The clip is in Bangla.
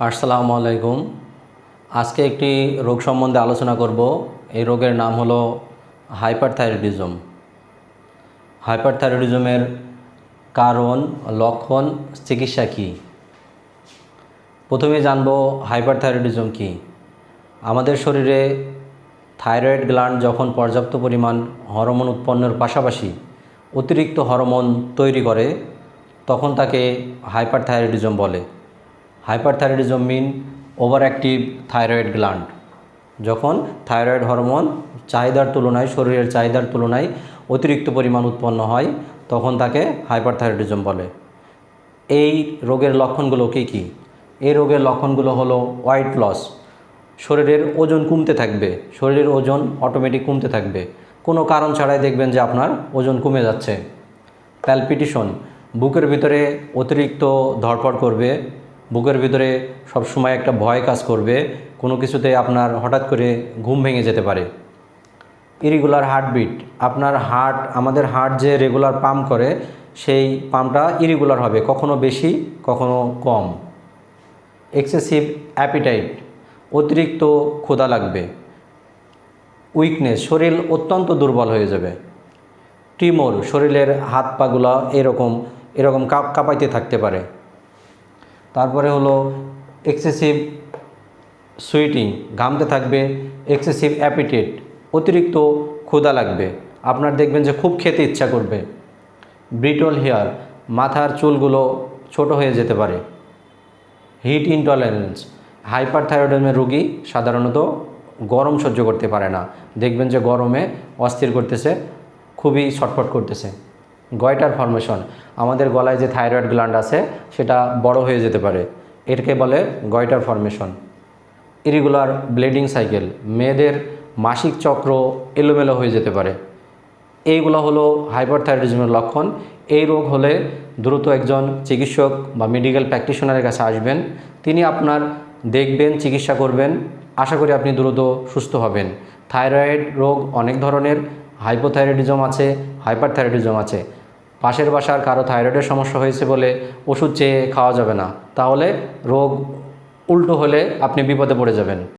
আসসালামু আলাইকুম। আজকে একটি রোগ সম্বন্ধে আলোচনা করব। এই রোগের নাম হলো হাইপারথাইরয়েডিজম। হাইপারথাইরয়েডিজমের কারণ, লক্ষণ, চিকিৎসা কী? প্রথমে জানব হাইপারথাইরয়েডিজম কী। আমাদের শরীরে থাইরয়েড গ্ল্যান্ড যখন পর্যাপ্ত পরিমাণ হরমোন উৎপন্নের পাশাপাশি অতিরিক্ত হরমোন তৈরি করে, তখন তাকে হাইপারথাইরয়েডিজম বলে। Hyperthyroidism mean over active thyroid gland যখন থাইরয়েড হরমোন চাহিদার তুলনায়, শরীরের চাহিদার তুলনায় অতিরিক্ত পরিমাণ উৎপন্ন হয়, তখন তাকে হাইপারথাইরয়েডিজম বলে। এই রোগের লক্ষণগুলো কী কী? এই রোগের লক্ষণগুলো হলো ওয়াইট লস শরীরের ওজন কমতে থাকবে, শরীরের ওজন অটোমেটিক কমতে থাকবে। কোনো কারণ ছাড়াই দেখবেন যে আপনার ওজন কমে যাচ্ছে। প্যালপিটিশন বুকের ভিতরে অতিরিক্ত ধরপড় করবে বুকের ভিতরে সবসময় একটা ভয় কাজ করবে, কোনো কিছুতে আপনার হঠাৎ করে ঘুম ভেঙে যেতে পারে। ইরিগুলার হার্টবিট, আপনার হার্ট, আমাদের হার্ট যে রেগুলার পাম্প করে, সেই পাম্পটা ইরিগুলার হবে, কখনো বেশি, কখনো কম। এক্সেসিভ অ্যাপিটাইট, অতিরিক্ত ক্ষুধা লাগবে। উইকনেস, শরীর অত্যন্ত দুর্বল হয়ে যাবে। টিমোর শরীরের হাত পাগুলা এরকম এরকম কাপ কাঁপাইতে থাকতে পারে। তারপরে হলো এক্সেসিভ সুইটিং ঘামতে থাকবে এক্সেসিভ অ্যাপিটেট অতিরিক্ত ক্ষুধা লাগবে। আপনার দেখবেন যে খুব খেতে ইচ্ছা করবে। ব্রিটল হেয়ার মাথার চুলগুলো ছোট হয়ে যেতে পারে। হিট ইনটলারেন্স হাইপারথাইরয়েডের রোগী সাধারণত গরম সহ্য করতে পারে না। দেখবেন যে গরমে অস্থির করতেছে, খুবই ছটফট করতেছে। গয়টার ফর্মেশন আমাদের গলায় যে থাইরয়েড গ্ল্যান্ড আছে, সেটা বড় হয়ে যেতে পারে। এটাকে বলে goitre formation irregular bleeding cycle মেয়েদের মাসিক চক্র এলোমেলো হয়ে যেতে পারে। এইগুলো হলো হাইপারথাইরয়েডিজমের লক্ষণ। এই রোগ হলে দ্রুত একজন চিকিৎসক বা মেডিকেল প্র্যাকটিশনারের কাছে আসবেন। তিনি আপনার দেখবেন, চিকিৎসা করবেন। আশা করি আপনি দ্রুত সুস্থ হবেন। থাইরয়েড রোগ অনেক ধরনের। হাইপোথাইরয়েডিজম আছে হাইপারথাইরয়েডিজম আছে। পাশের বাসার কারও থাইরয়েডের সমস্যা হয়েছে বলে ওষুধ চেয়ে খাওয়া যাবে না। তাহলে রোগ উল্টো হলে আপনি বিপদে পড়ে যাবেন।